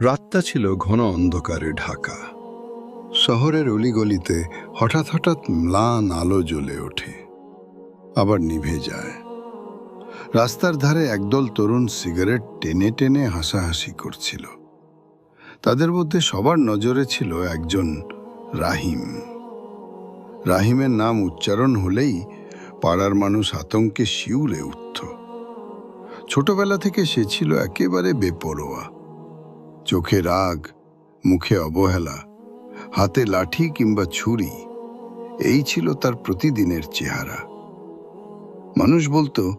রাতটা ছিল ঘন অন্ধকারে ঢাকা। শহরের অলিগলিতে হঠাৎ হঠাৎ ম্লান আলো জ্বলে ওঠে। আবার নিভে যায়। রাস্তার ধারে একদল তরুণ সিগারেট টেনে টেনে হাসাহাসি করছিল। তাদের মধ্যে সবার নজরে ছিল একজন রাহিম। রাহিমের নাম উচ্চারণ হলেই পাড়ার মানুষ আতঙ্কে শিউরে উঠত। ছোটবেলা থেকে সে ছিল একেবারে বেপরোয়া। চোখে রাগ, মুখে অবহেলা, হাতে লাঠি কিংবা ছুরি, এই ছিল তার প্রতিদিনের চেহারা। মানুষ বলতো,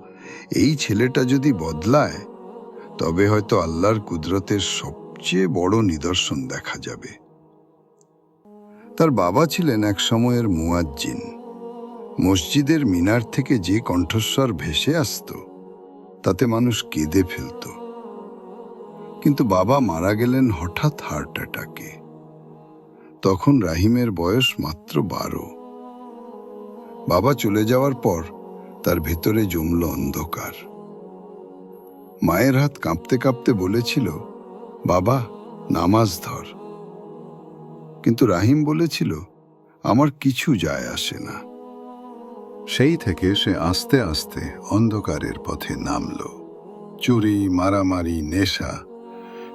এই ছেলেটা যদি বদলায়, তবে হয়তো আল্লাহর কুদরতের সবচেয়ে বড় নিদর্শন দেখা যাবে। তার বাবা ছিলেন এক সময়ের মুয়াজ্জিন। মসজিদের মিনার থেকে যে কণ্ঠস্বর ভেসে আসত, তাতে মানুষ কেঁদে ফেলত। কিন্তু বাবা মারা গেলেন হঠাৎ হার্ট অ্যাটাকে। তখন রাহিমের বয়স মাত্র বারো। বাবা চলে যাওয়ার পর তার ভেতরে জমল অন্ধকার। মায়ের হাত কাঁপতে কাঁপতে বলেছিল, বাবা, নামাজ ধর। কিন্তু রাহিম বলেছিল, আমার কিছু যায় আসে না। সেই থেকে সে আস্তে আস্তে অন্ধকারের পথে নামল। চুরি, মারামারি, নেশা,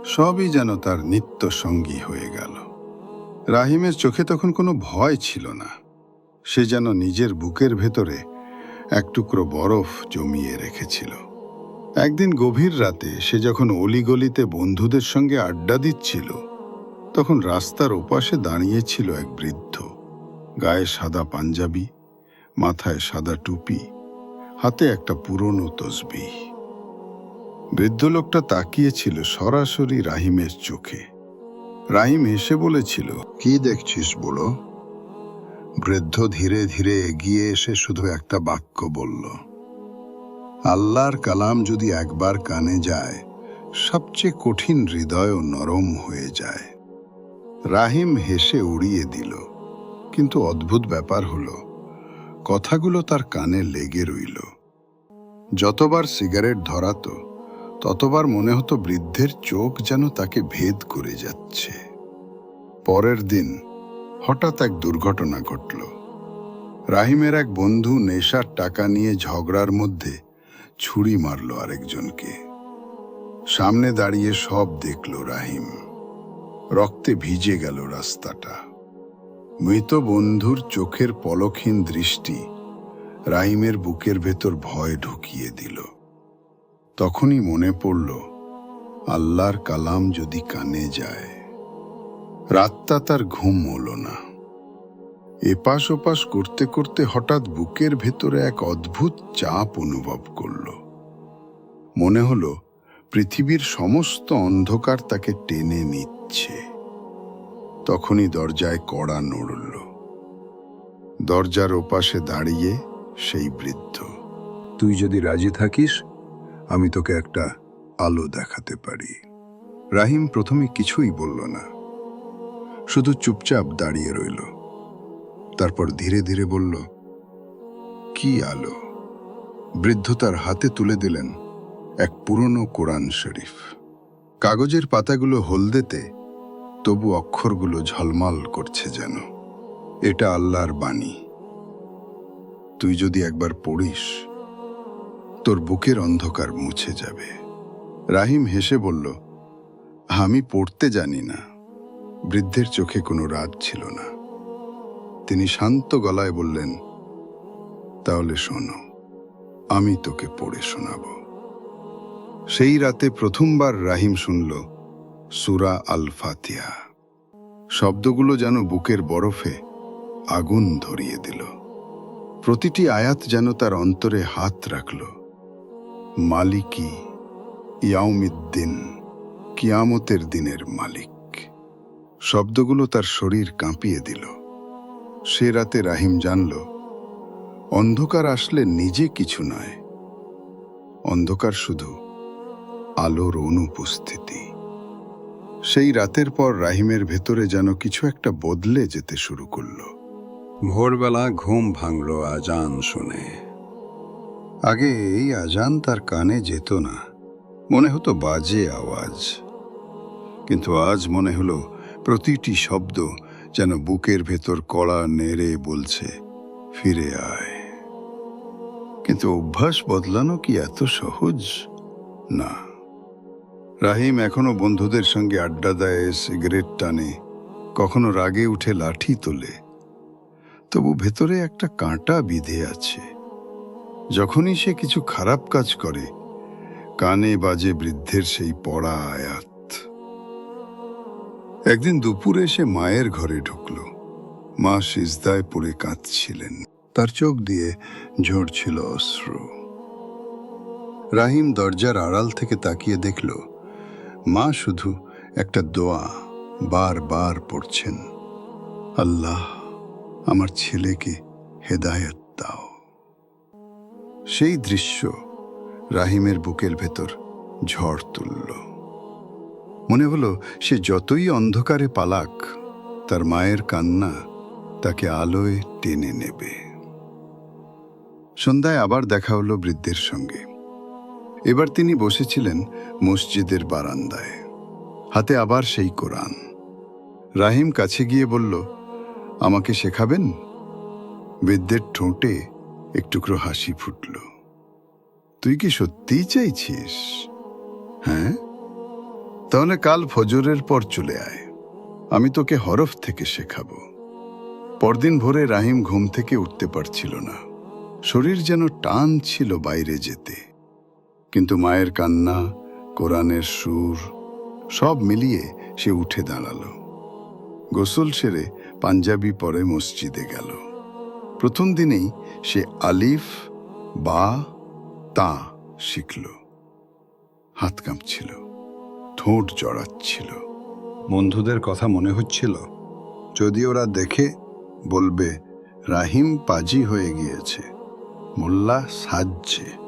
সবই যেন তার নিত্য সঙ্গী হয়ে গেল। রাহিমের চোখে তখন কোনো ভয় ছিল না। সে যেন নিজের বুকের ভেতরে এক টুকরো বরফ জমিয়ে রেখেছিল। একদিন গভীর রাতে সে যখন অলিগলিতে বন্ধুদের সঙ্গে আড্ডা দিচ্ছিল, তখন রাস্তার ওপাশে দাঁড়িয়েছিল এক বৃদ্ধ। গায়ে সাদা পাঞ্জাবি মাথায় সাদা টুপি, হাতে একটা পুরনো তসবি। বৃদ্ধ লোকটা তাকিয়েছিল সরাসরি রাহিমের চোখে। রাহিম হেসে বলেছিল, কি দেখছিস বলো? বৃদ্ধ ধীরে ধীরে এগিয়ে এসে শুধু একটা বাক্য বলল, আল্লাহর কালাম যদি একবার কানে যায়, সবচেয়ে কঠিন হৃদয়ও নরম হয়ে যায়। রাহিম হেসে উড়িয়ে দিল, কিন্তু অদ্ভুত ব্যাপার হলো কথাগুলো তার কানে লেগে রইল। যতবার সিগারেট ধরাতো, ততবার মনে হতো বৃদ্ধের চোখ যেন তাকে ভেদ করে যাচ্ছে। পরের দিন হঠাৎ এক দুর্ঘটনা ঘটল। রাহিমের এক বন্ধু নেশার টাকা নিয়ে ঝগড়ার মধ্যে ছুরি মারল আরেকজনকে। সামনে দাঁড়িয়ে সব দেখল রাহিম। রক্তে ভিজে গেল রাস্তাটা। মৃত বন্ধুর চোখের পলকহীন দৃষ্টি রাইমের বুকের ভেতর ভয় ঢুকিয়ে দিল। তখনই মনে পড়ল, আল্লাহর কালাম যদি কানে যায়। রাতটা তার ঘুম হলো না। এপাশ ওপাশ করতে করতে হঠাৎ বুকের ভেতরে এক অদ্ভুত চাপ অনুভব করল। মনে হলো, পৃথিবীর সমস্ত অন্ধকার তাকে টেনে নিচ্ছে। তখনই দরজায় কড়া নড়ল। দরজার ওপাশে দাঁড়িয়ে সেই বৃদ্ধ। তুই যদি রাজি থাকিস, আমি তোকে একটা আলো দেখাতে পারি। রাহিম প্রথমে কিছুই বলল না। শুধু চুপচাপ দাঁড়িয়ে রইল। তারপর ধীরে ধীরে বলল, কি আলো? বৃদ্ধ তার হাতে তুলে দিলেন এক পুরনো কোরআন শরীফ। কাগজের পাতাগুলো হলদেতে তবু অক্ষরগুলো ঝলমল করছে যেন। এটা আল্লাহর বাণী। তুই যদি একবার পড়িস, তোর বুকের অন্ধকার মুছে যাবে। রাহিম হেসে বলল, আমি পড়তে জানি না। বৃদ্ধের চোখে কোনো রাগ ছিল না। তিনি শান্ত গলায় বললেন, তাহলে শোনো, আমি তোকে পড়ে শোনাব। সেই রাতে প্রথমবার রাহিম শুনল সুরা আল ফাতিয়া শব্দগুলো যেন বুকের বরফে আগুন ধরিয়ে দিল। প্রতিটি আয়াত যেন তার অন্তরে হাত রাখল। মালিকি ইয়াউমিদ্দিন, কিয়ামতের দিনের মালিক। শব্দগুলো তার শরীর কাঁপিয়ে দিল। সে রাতে রাহিম জানল, অন্ধকার আসলে নিজে কিছু নয়। অন্ধকার শুধু আলোর অনুপস্থিতি। সেই রাতের পর রাহিমের ভেতরে যেন কিছু একটা বদলে যেতে শুরু করল। ভোরবেলা ঘুম ভাঙল আজান শুনে। আগে এই আজান তার কানে যেত না। মনে হতো বাজে আওয়াজ। কিন্তু আজ মনে হলো প্রতিটি শব্দ যেন বুকের ভেতর কড়া নেড়ে বলছে, ফিরে আয়। কিন্তু অভ্যাস বদলানো কি এত সহজ? না। রাহিম এখনও বন্ধুদের সঙ্গে আড্ডা দেয়, সিগারেট টানে, কখনো রাগে উঠে লাঠি তোলে। তবু ভেতরে একটা কাঁটা বিধে আছে। যখনই সে কিছু খারাপ কাজ করে, কানে বাজে বৃদ্ধের সেই পড়া আয়াত। একদিন দুপুরে সে মায়ের ঘরে ঢুকল। মা সিজদায় পড়ে কাঁদছিলেন। তার চোখ দিয়ে ঝরছিল অশ্রু। রাহিম দরজার আড়াল থেকে তাকিয়ে দেখল মা শুধু একটা দোয়া বারবার পড়ছেন। আল্লাহ আমার ছেলেকে হেদায়েত দাও। সেই দৃশ্য রাহিমের বুকের ভেতর ঝড় তুলল। মনে হলো সে যতই অন্ধকারে পালাক, তার মায়ের কান্না তাকে আলোয় টেনে নেবে। সন্ধ্যায় আবার দেখা হলো বৃদ্ধের সঙ্গে। এবার তিনি বসেছিলেন মসজিদের বারান্দায়। হাতে আবার সেই কোরআন। রাহিম কাছে গিয়ে বলল, আমাকে শেখাবেন? বৃদ্ধের ঠোঁটে একটুকরো হাসি ফুটল। তুই কি সত্যিই চাইছিস? হ্যাঁ? তাহলে কাল ফজরের পর চলে আয়। আমি তোকে হরফ থেকে শেখাবো। পরদিন ভোরে রাহিম ঘুম থেকে উঠতে পারছিল না। শরীর যেন টান ছিল বাইরে যেতে। কিন্তু মায়ের কান্না, কোরআনের সুর, সব মিলিয়ে সে উঠে দাঁড়াল। গোসল সেরে পাঞ্জাবি পরে মসজিদে গেল। প্রথম দিনেই সে আলিফ, বা, তা শিখল। হাত কাঁপছিল, ঠোঁট জড়াচ্ছিল। বন্ধুদের কথা মনে হচ্ছিল যদি ওরা দেখে বলবে, রাহিম পাজি হয়ে গিয়েছে। মোল্লা সাজছে।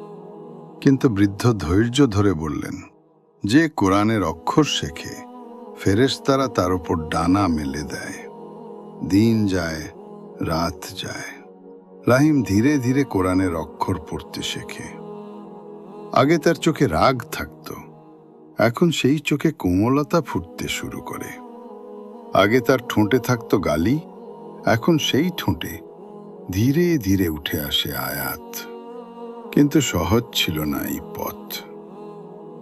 কিন্তু বৃদ্ধ ধৈর্য ধরে বললেন, যে কোরআনের অক্ষর শেখে, ফেরেশতারা তার উপর ডানা মেলে দেয়। দিন যায়, রাত যায়। রাহিম ধীরে ধীরে কোরআনের অক্ষর পড়তে শেখে। আগে তার চোখে রাগ থাকতো, এখন সেই চোখে কোমলতা ফুটতে শুরু করে। আগে তার ঠোঁটে থাকত গালি, এখন সেই ঠোঁটে ধীরে ধীরে উঠে আসে আয়াত। কিন্তু সহজ ছিল না এই পথ।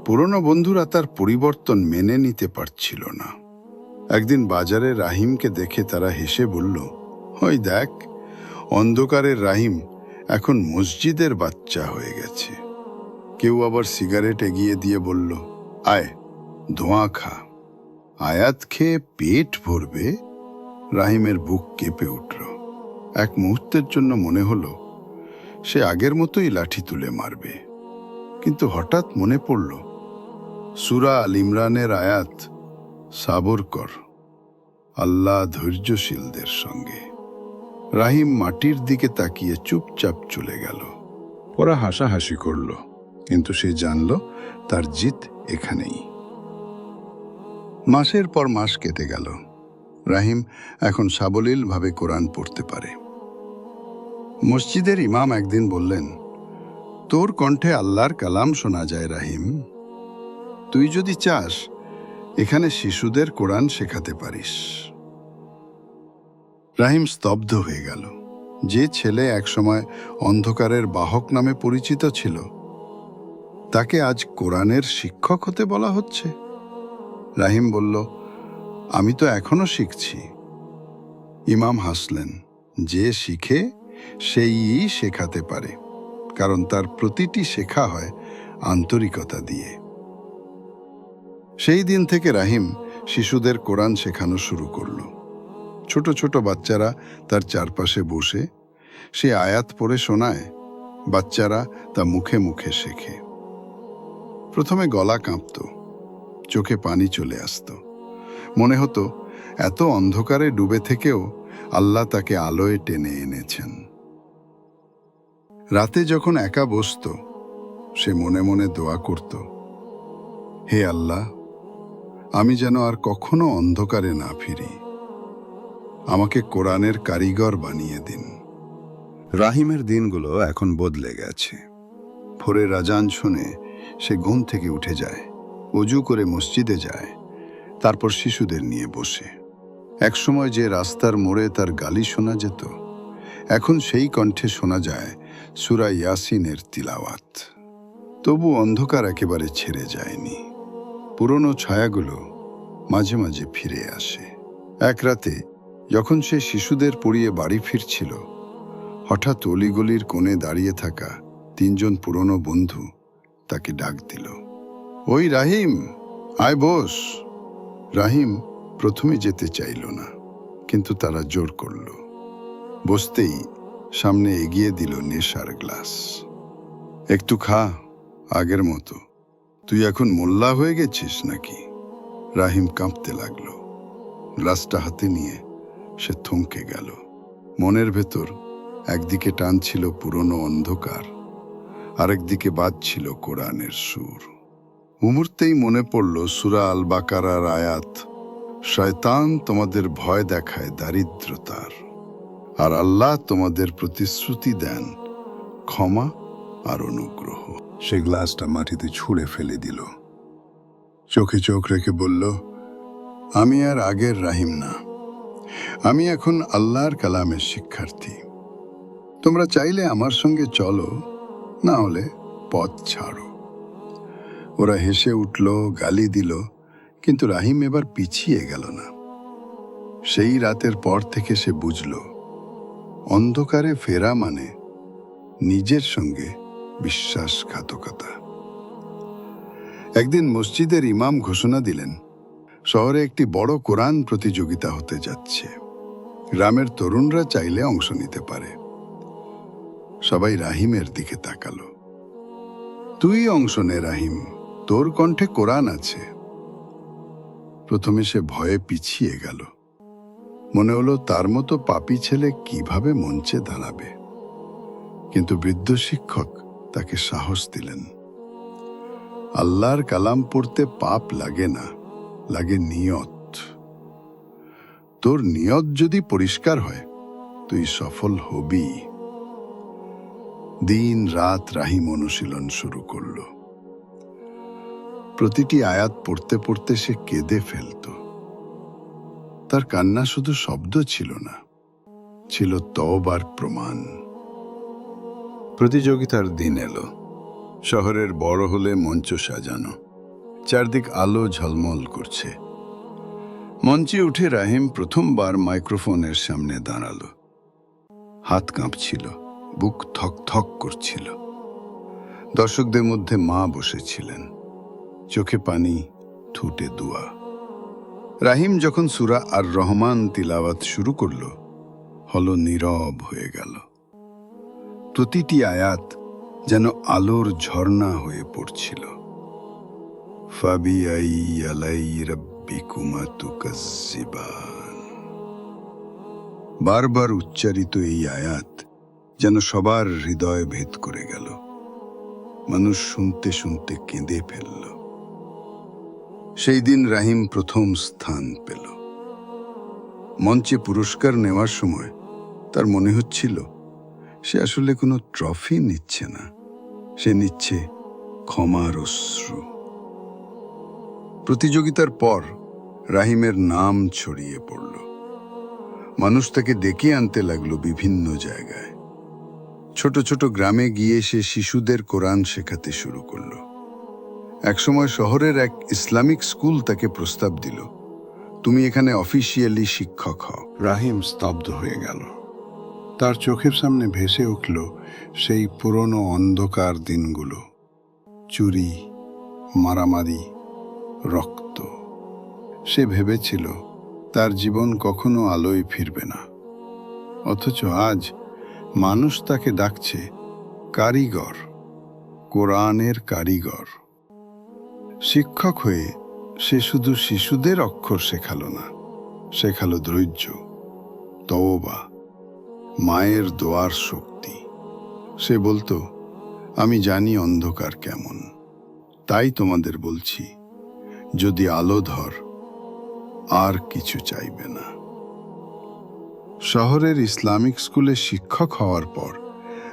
পুরনো বন্ধুরা তার পরিবর্তন মেনে নিতে পারছিল না। একদিন বাজারে রাহিমকে দেখে তারা হেসে বলল, ওই দেখ, অন্ধকারের রাহিম এখন মসজিদের বাচ্চা হয়ে গেছে। কেউ আবার সিগারেট এগিয়ে দিয়ে বলল, আয়, ধোঁয়া খা। আয়াত খেয়ে পেট ভরবে? রাহিমের বুক কেঁপে উঠল। এক মুহূর্তের জন্য মনে হলো সে আগের মতোই লাঠি তুলে মারবে। কিন্তু হঠাৎ মনে পড়ল, সুরা আল ইমরানের আয়াত সাবর কর আল্লাহ ধৈর্যশীলদের সঙ্গে। রাহিম মাটির দিকে তাকিয়ে চুপচাপ চলে গেল। ওরা হাসাহাসি করল, কিন্তু সে জানল তার জিত এখানেই। মাসের পর মাস কেটে গেল। রাহিম এখন সাবলীলভাবে কোরআন পড়তে পারে। মসজিদের ইমাম একদিন বললেন, তোর কণ্ঠে আল্লাহর কালাম শোনা যায় রাহিম। তুই যদি চাস, এখানে শিশুদের কোরআন শেখাতে পারিস। রাহিম স্তব্ধ হয়ে গেল। যে ছেলে একসময় অন্ধকারের বাহক নামে পরিচিত ছিল, তাকে আজ কোরআনের শিক্ষক হতে বলা হচ্ছে। রাহিম বলল, আমি তো এখনও শিখছি। ইমাম হাসলেন, যে শিখে সেই শেখাতে পারে, কারণ তার প্রতিটি শেখা হয় আন্তরিকতা দিয়ে। সেই দিন থেকে রাহিম শিশুদের কোরআন শেখানো শুরু করল। ছোট ছোট বাচ্চারা তার চারপাশে বসে সে আয়াত পড়ে শোনায়, বাচ্চারা তা মুখে মুখে শেখে। প্রথমে গলা কাঁপত, চোখে পানি চলে আসতো। মনে হতো, এত অন্ধকারে ডুবে থেকেও আল্লাহ তাকে আলোয় টেনে এনেছেন। রাতে যখন একা বসত, সে মনে মনে দোয়া করত, হে আল্লাহ, আমি যেন আর কখনো অন্ধকারে না ফিরি। আমাকে কোরআনের কারিগর বানিয়ে দিন। রাহিমের দিনগুলো এখন বদলে গেছে। ভোরের রাজান শুনে সে ঘুম থেকে উঠে যায় অজু করে মসজিদে যায়, তারপর শিশুদের নিয়ে বসে। একসময় যে রাস্তার মোড়ে তার গালি শোনা যেত, এখন সেই কণ্ঠে শোনা যায় সুরা ইয়াসিনের তিলাওয়াত। তবু অন্ধকার একেবারে ছেড়ে যায়নি। পুরনো ছায়াগুলো মাঝে মাঝে ফিরে আসে। এক রাতে যখন সে শিশুদের পড়িয়ে বাড়ি ফিরছিল, হঠাৎ অলিগলির কোণে দাঁড়িয়ে থাকা তিনজন পুরনো বন্ধু তাকে ডাক দিল, ওই রাহিম, আয় বস। রাহিম প্রথমে যেতে চাইল না, কিন্তু তারা জোর করল। বসতেই সামনে এগিয়ে দিল নেশার গ্লাস। একটু খা, আগের মতো। তুই এখন মোল্লা হয়ে গেছিস নাকি? রাহিম কাঁপতে লাগল। গ্লাসটা হাতে নিয়ে সে থমকে গেল। মনের ভেতর একদিকে টানছিল পুরনো অন্ধকার, আরেকদিকে বাজছিল কোরআনের সুর। মুহূর্তেই মনে পড়ল, সুরা আল বাকারার আয়াত, শয়তান তোমাদের ভয় দেখায় দারিদ্রতার। আর আল্লাহ তোমাদের প্রতিশ্রুতি দেন, ক্ষমা আর অনুগ্রহ। সে গ্লাসটা মাটিতে ছুঁড়ে ফেলে দিল। চোখে চোখ রেখে বলল, আমি আর আগের রাহিম না। আমি এখন আল্লাহর কালামের শিক্ষার্থী। তোমরা চাইলে আমার সঙ্গে চলো, না হলে পথ ছাড়ো। ওরা হেসে উঠল, গালি দিল, কিন্তু রাহিম এবার পিছিয়ে গেল না। সেই রাতের পর থেকে সে বুঝল অন্ধকারে ফেরা মানে নিজের সঙ্গে বিশ্বাসঘাতকতা। একদিন মসজিদের ইমাম ঘোষণা দিলেন, শহরে একটি বড় কোরআন প্রতিযোগিতা হতে যাচ্ছে। গ্রামের তরুণরা চাইলে অংশ নিতে পারে। সবাই রাহিমের দিকে তাকালো। তুই অংশ নে রাহিম, তোর কণ্ঠে কোরআন আছে। প্রথমে সে ভয়ে পিছিয়ে গেল। মনে হলো তার মতো পাপী ছেলে কীভাবে মঞ্চে দাঁড়াবে। কিন্তু বৃদ্ধ শিক্ষক তাকে সাহস দিলেন। আল্লাহর কালাম পড়তে পাপ লাগে না, লাগে নিয়ত। তোর নিয়ত যদি পরিষ্কার হয়, তুই সফল হবি। দিন রাত রাহিম অনুশীলন শুরু করল। প্রতিটি আয়াত পড়তে পড়তে সে কেঁদে ফেলত। তার কান্না শুধু শব্দ ছিল না, ছিল তওবার প্রমাণ। প্রতিযোগিতার দিন এলো। শহরের বড় হলে মঞ্চ সাজানো, চারদিক আলো ঝলমল করছে। মঞ্চে উঠে রাহিম প্রথমবার মাইক্রোফোনের সামনে দাঁড়াল। হাত কাঁপছিল, বুক থক থক করছিল। দর্শকদের মধ্যে মা বসেছিলেন। চোখে পানি, ঠুটে দুয়া। রাহিম যখন সুরা আর রহমান তিলাওয়াত শুরু করল, হল নীরব হয়ে গেল। প্রতিটি আয়াত যেন আলোর ঝর্ণা হয়ে পড়ছিল। বারবার উচ্চারিত এই আয়াত যেন সবার হৃদয় ভেদ করে গেল। মানুষ শুনতে শুনতে কেঁদে ফেলল। সেই দিন রাহিম প্রথম স্থান পেল। মঞ্চে পুরস্কার নেওয়ার সময় তার মনে হচ্ছিল, সে আসলে কোনো ট্রফি নিচ্ছে না, সে নিচ্ছে ক্ষমার অশ্রু। প্রতিযোগিতার পর রাহিমের নাম ছড়িয়ে পড়ল। মানুষ তাকে ডেকে আনতে লাগল বিভিন্ন জায়গায়। ছোট ছোট গ্রামে গিয়ে সে শিশুদের কোরআন শেখাতে শুরু করল। একসময় শহরের এক ইসলামিক স্কুল তাকে প্রস্তাব দিল। তুমি এখানে অফিসিয়ালি শিক্ষক হও। রাহিম স্তব্ধ হয়ে গেল। তার চোখের সামনে ভেসে উঠল সেই পুরনো অন্ধকার দিনগুলো। চুরি, মারামারি, রক্ত। সে ভেবেছিল তার জীবন কখনো আলোয় ফিরবে না। অথচ আজ মানুষ তাকে ডাকছে কারিগর, কোরআনের কারিগর। শিক্ষক হয়ে সে শুধু শিশুদের অক্ষর শেখালো না, শেখালো ধৈর্য, তওবা, মায়ের দোয়ার শক্তি। সে বলতো, আমি জানি অন্ধকার কেমন, তাই তোমাদের বলছি, যদি আলো ধর, আর কিছু চাইবে না। শহরের ইসলামিক স্কুলে শিক্ষক হওয়ার পর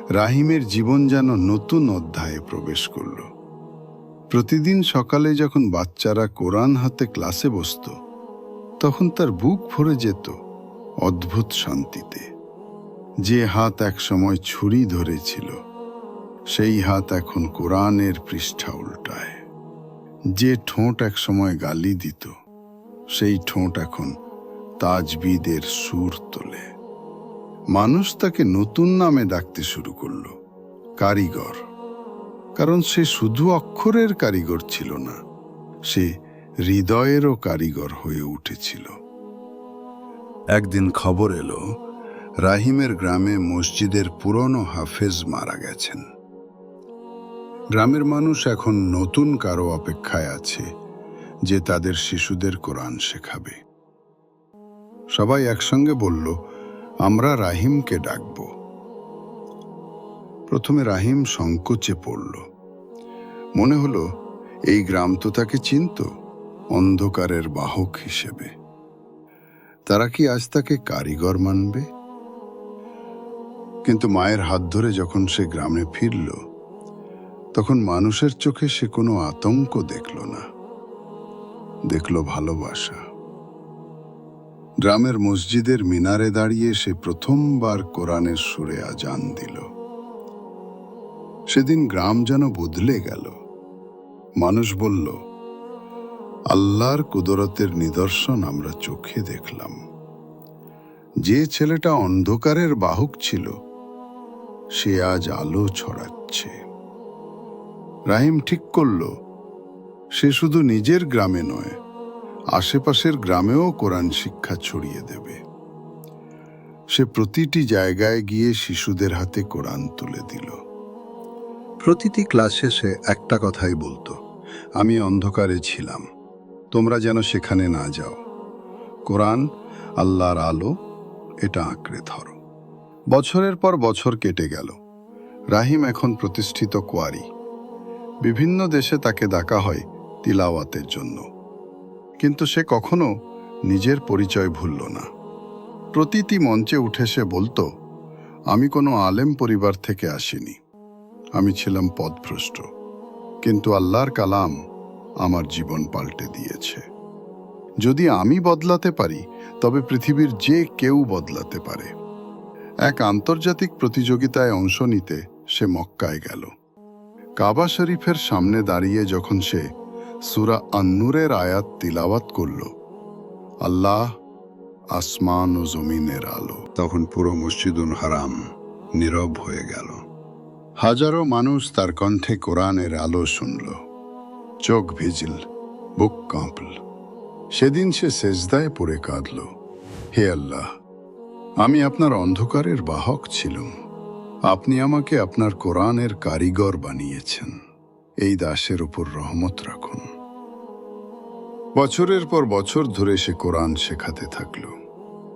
রাহিমের জীবন যেন নতুন অধ্যায়ে প্রবেশ করল। প্রতিদিন সকালে যখন বাচ্চারা কোরআন হাতে ক্লাসে বসত, তখন তার বুক ভরে যেত অদ্ভুত শান্তিতে। যে হাত একসময় ছুরি ধরেছিল, সেই হাত এখন কোরআনের পৃষ্ঠা উল্টায়। যে ঠোঁট একসময় গালি দিত, সেই ঠোঁট এখন তাজবিদের সুর তোলে। মানুষ তাকে নতুন নামে ডাকতে শুরু করল, কারিগর। কারণ সে শুধু অক্ষরের কারিগর ছিল না, সে হৃদয়েরও কারিগর হয়ে উঠেছিল। একদিন খবর এলো, রাহিমের গ্রামে মসজিদের পুরনো হাফেজ মারা গেছেন। গ্রামের মানুষ এখন নতুন কারও অপেক্ষায় আছে যে তাদের শিশুদের কোরআন শেখাবে। সবাই একসঙ্গে বলল, আমরা রাহিমকে ডাকব। প্রথমে রাহিম সংকোচে পড়ল। মনে হলো, এই গ্রাম তো তাকে চিনত, অন্ধকারের বাহক হিসেবে। তারা কি আজ তাকে কারিগর মানবে? কিন্তু মায়ের হাত ধরে যখন সে গ্রামে ফিরল, তখন মানুষের চোখে সে কোনো আতঙ্ক দেখল না। দেখল ভালোবাসা। গ্রামের মসজিদের মিনারে দাঁড়িয়ে সে প্রথমবার কোরআনের সুরে আজান দিল। সেদিন গ্রাম যেন বদলে গেল। মানুষ বলল, আল্লাহর কুদরতের নিদর্শন আমরা চোখে দেখলাম। যে ছেলেটা অন্ধকারের বাহক ছিল, সে আজ আলো ছড়াচ্ছে। রাহিম ঠিক করল, সে শুধু নিজের গ্রামে নয়, আশেপাশের গ্রামেও কোরআন শিক্ষা ছড়িয়ে দেবে। সে প্রতিটি জায়গায় গিয়ে শিশুদের হাতে কোরআন তুলে দিল। প্রতিটি ক্লাসে সে একটা কথাই বলতো, আমি অন্ধকারে ছিলাম, তোমরা যেন সেখানে না যাও। কোরআন, আল্লাহর আলো, এটা আঁকড়ে ধরো। বছরের পর বছর কেটে গেল। রাহিম এখন প্রতিষ্ঠিত কোয়ারি। বিভিন্ন দেশে তাকে ডাকা হয় তিলাওয়াতের জন্য। কিন্তু সে কখনো নিজের পরিচয় ভুলল না। প্রতিটি মঞ্চে উঠে সে বলতো, আমি কোনো আলেম পরিবার থেকে আসিনি। আমি ছিলাম পদভ্রষ্ট, কিন্তু আল্লাহর কালাম আমার জীবন পাল্টে দিয়েছে। যদি আমি বদলাতে পারি, তবে পৃথিবীর যে কেউ বদলাতে পারে। এক আন্তর্জাতিক প্রতিযোগিতায় অংশ নিতে সে মক্কায় গেল। কাবা শরীফের সামনে দাঁড়িয়ে যখন সে সুরা আন্নুরের আয়াত তিলাওয়াত করল, আল্লাহ আসমান ও জমিনের আলো। তখন পুরো মসজিদুল হারাম নীরব হয়ে গেল। হাজারো মানুষ তার কণ্ঠে কোরআনের আলো শুনল। চোখ ভিজিল, বুক কাঁপল। সেদিন সে সেজদায় পড়ে কাঁদল। হে আল্লাহ, আমি আপনার অন্ধকারের বাহক ছিলাম। আপনি আমাকে আপনার কোরআনের কারিগর বানিয়েছেন। এই দাসের উপর রহমত রাখুন। বছরের পর বছর ধরে সে কোরআন শেখাতে থাকল।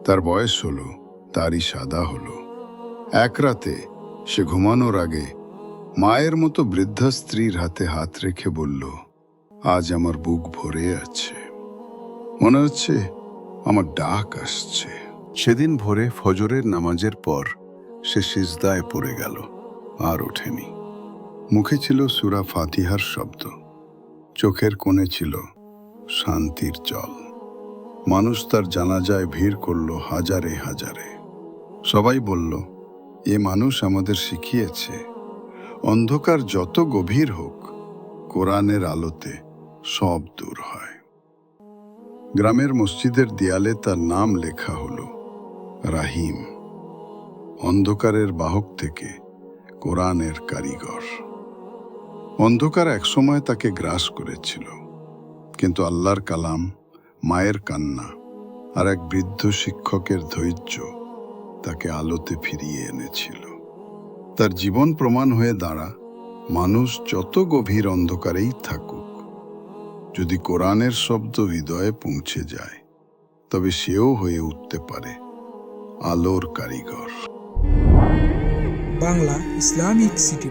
তার বয়স হলো, তারই সাদা হলো। এক রাতে সে ঘুমানোর আগে মায়ের মতো বৃদ্ধা স্ত্রীর হাতে হাত রেখে বলল, আজ আমার বুক ভরে আছে। মনে হচ্ছে আমার ডাক আসছে। সেদিন ভোরে ফজরের নামাজের পর সে সিজদায় পড়ে গেল, আর ওঠেনি। মুখে ছিল সুরা ফাতিহার শব্দ। চোখের কোণে ছিল শান্তির জল। মানুষ তার জানাজায় ভিড় করল হাজারে হাজারে। সবাই বলল এ মানুষ আমাদের শিখিয়েছে, অন্ধকার যত গভীর হোক, কোরআনের আলোতে সব দূর হয়। গ্রামের মসজিদের দেয়ালে তার নাম লেখা হলো রাহিম। অন্ধকারের বাহক থেকে কোরআনের কারিগর। অন্ধকার একসময় তাকে গ্রাস করেছিল, কিন্তু আল্লাহর কালাম, মায়ের কান্না আর এক বৃদ্ধ শিক্ষকের ধৈর্য তাকে আলোতে ফিরিয়ে এনেছিল। তার জীবন প্রমাণ হয়ে দাঁড়া, মানুষ যত গভীর অন্ধকারেই থাকুক, যদি কোরআনের শব্দ হৃদয়ে পৌঁছে যায়, তবে সেও হয়ে উঠতে পারে আলোর কারিগর। Bangla Islamic city